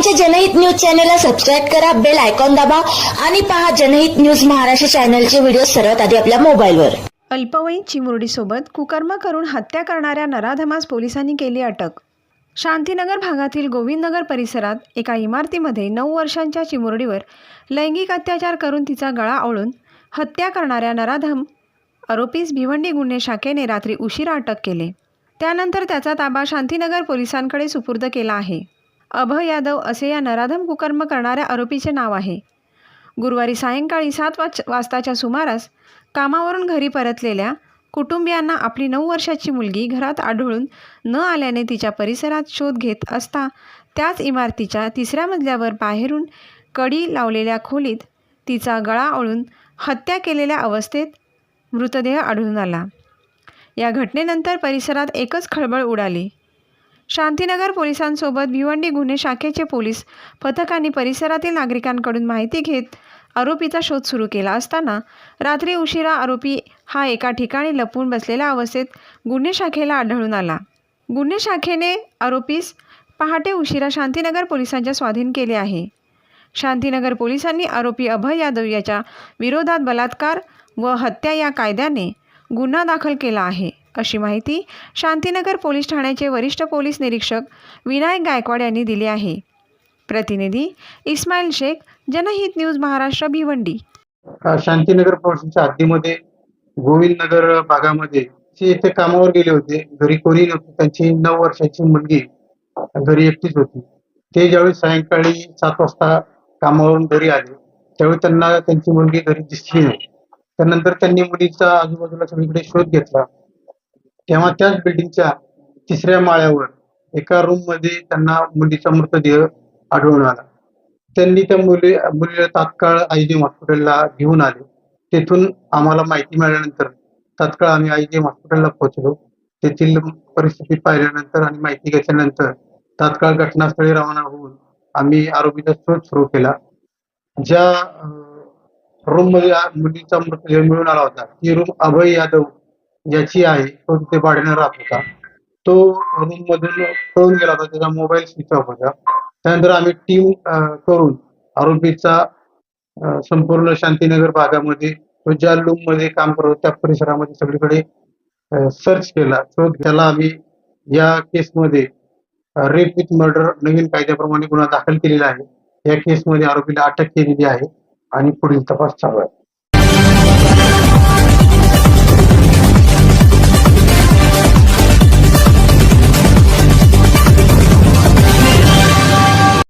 आमच्या जनहित न्यूज चॅनलला सबस्क्राईब करा बेल आयकॉन दाबा आणि पहा जनहित न्यूज महाराष्ट्र चॅनलचे व्हिडिओ सर्वात आधी आपल्या मोबाईलवर. अल्पवयीन चिमुरडीसोबत कुकर्म करून हत्या करणाऱ्या नराधमास पोलिसांनी केली अटक. शांतीनगर भागातील गोविंदनगर परिसरात एका इमारतीमध्ये नऊ वर्षांच्या चिमुरडीवर लैंगिक अत्याचार करून तिचा गळा आवळून हत्या करणाऱ्या नराधम आरोपीस भिवंडी गुन्हे शाखेने रात्री उशिरा अटक केले. त्यानंतर त्याचा ताबा शांतीनगर पोलिसांकडे सुपूर्द केला आहे. अभय यादव असे या नराधम कुकर्म करणाऱ्या आरोपीचे नाव आहे. गुरुवारी सायंकाळी सात वाज वाजताच्या सुमारास कामावरून घरी परतलेल्या कुटुंबियांना आपली नऊ वर्षाची मुलगी घरात आढळून न आल्याने तिच्या परिसरात शोध घेत असता त्याच इमारतीच्या तिसऱ्या मजल्यावर बाहेरून कडी लावलेल्या खोलीत तिचा गळा ओळून हत्या केलेल्या अवस्थेत मृतदेह आढळून आला. या घटनेनंतर परिसरात एकच खळबळ उडाली. शांतीनगर पोलिसांसोबत भिवंडी गुन्हे शाखेचे पोलीस पथकांनी परिसरातील नागरिकांकडून माहिती घेत आरोपीचा शोध सुरू केला असताना रात्री उशिरा आरोपी हा एका ठिकाणी लपून बसलेल्या अवस्थेत गुन्हे शाखेला आढळून आला. गुन्हे शाखेने आरोपीस पहाटे उशिरा शांतीनगर पोलिसांच्या स्वाधीन केले आहे. शांतीनगर पोलिसांनी आरोपी अभय यादव याच्या विरोधात बलात्कार व हत्या या कायद्याने गुन्हा दाखल केला आहे. अशी माहिती शांतीनगर पोलीस ठाण्याचे वरिष्ठ पोलीस निरीक्षक विनायक गायकवाड यांनी दिली आहे. प्रतिनिधी इस्माईल शेख जनहित न्यूज महाराष्ट्र भिवंडी. शांतीनगर पोलिसांच्या हद्दीमध्ये गोविंदनगर भागामध्ये ते कामावर गेले होते. घरी कोणी नव्हते. त्यांची नऊ वर्षाची मुलगी घरी एकटीच होती. ते ज्यावेळी सायंकाळी सात वाजता कामावरून घरी आले त्यावेळी त्यांना त्यांची मुलगी घरी दिसली नाही. त्यानंतर त्यांनी मुलीचा आजूबाजूला सगळीकडे शोध घेतला. तेव्हा त्याच बिल्डिंगच्या तिसऱ्या माळ्यावर एका रूममध्ये त्यांना मुलीचा मृतदेह आढळून आला. त्यांनी त्या मुली मुलीला तात्काळ आयजीएम हॉस्पिटलला घेऊन आले. तेथून आम्हाला माहिती मिळाल्यानंतर तात्काळ आम्ही आयजीएम हॉस्पिटलला पोहोचलो. तेथील परिस्थिती पाहिल्यानंतर आणि माहिती घेतल्यानंतर तात्काळ घटनास्थळी रवाना होऊन आम्ही आरोपीचा शोध सुरू केला. ज्या रूममध्ये मुलीचा मृतदेह मिळून आला होता ती रूम अभय यादव ज्याची आहे तो तिथे भाड्याने राहत होता. तो रूम मधून पळून गेला होता त्याचा मोबाईल स्विच ऑफ होता. त्यानंतर आम्ही टीम करून आरोपीचा संपूर्ण शांतीनगर भागामध्ये तो ज्या लूममध्ये काम करत त्या परिसरामध्ये सगळीकडे सर्च केला. तो त्याला आम्ही या केसमध्ये रेप विथ मर्डर नवीन कायद्याप्रमाणे गुन्हा दाखल केलेला आहे. या केसमध्ये आरोपीला अटक केलेली आहे आणि पुढील तपास चालू आहे.